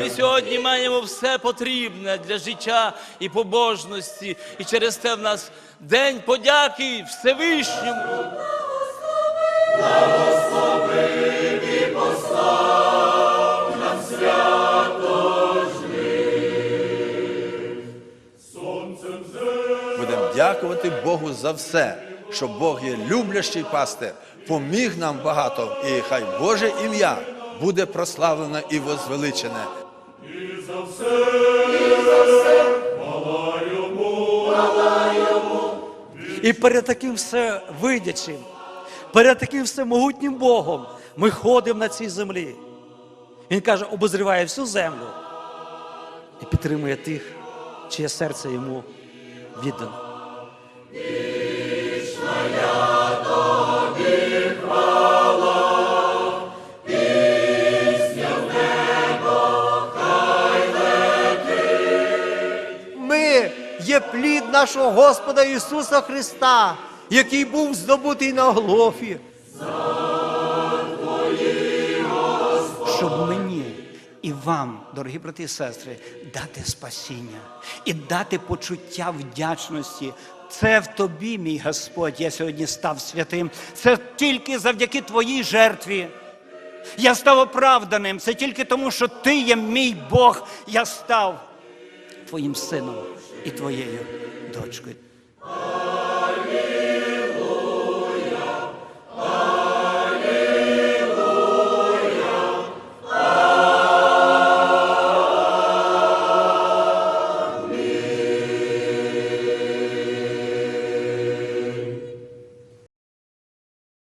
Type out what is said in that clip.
Ми сьогодні маємо все потрібне для життя і побожності, і через те в нас день подяки Всевишньому. Будемо дякувати Богу за все, що Бог є люблящий пастир, поміг нам багато, і хай Боже ім'я буде прославлене і возвеличене. І за все, палаємо, палаємо. І перед таким все видячим, перед таким всемогутнім Богом ми ходимо на цій землі. Він каже, обозріває всю землю і підтримує тих, чиє серце йому віддано. Ми є плід нашого Господа Ісуса Христа, який був здобутий на Голгофі. щоб мені і вам, дорогі брати і сестри, дати спасіння і дати почуття вдячності. Це в тобі, мій Господь, я сьогодні став святим. Це тільки завдяки твоїй жертві. Я став оправданим. Це тільки тому, що ти є мій Бог. Я став твоїм сином і твоєю дочкою.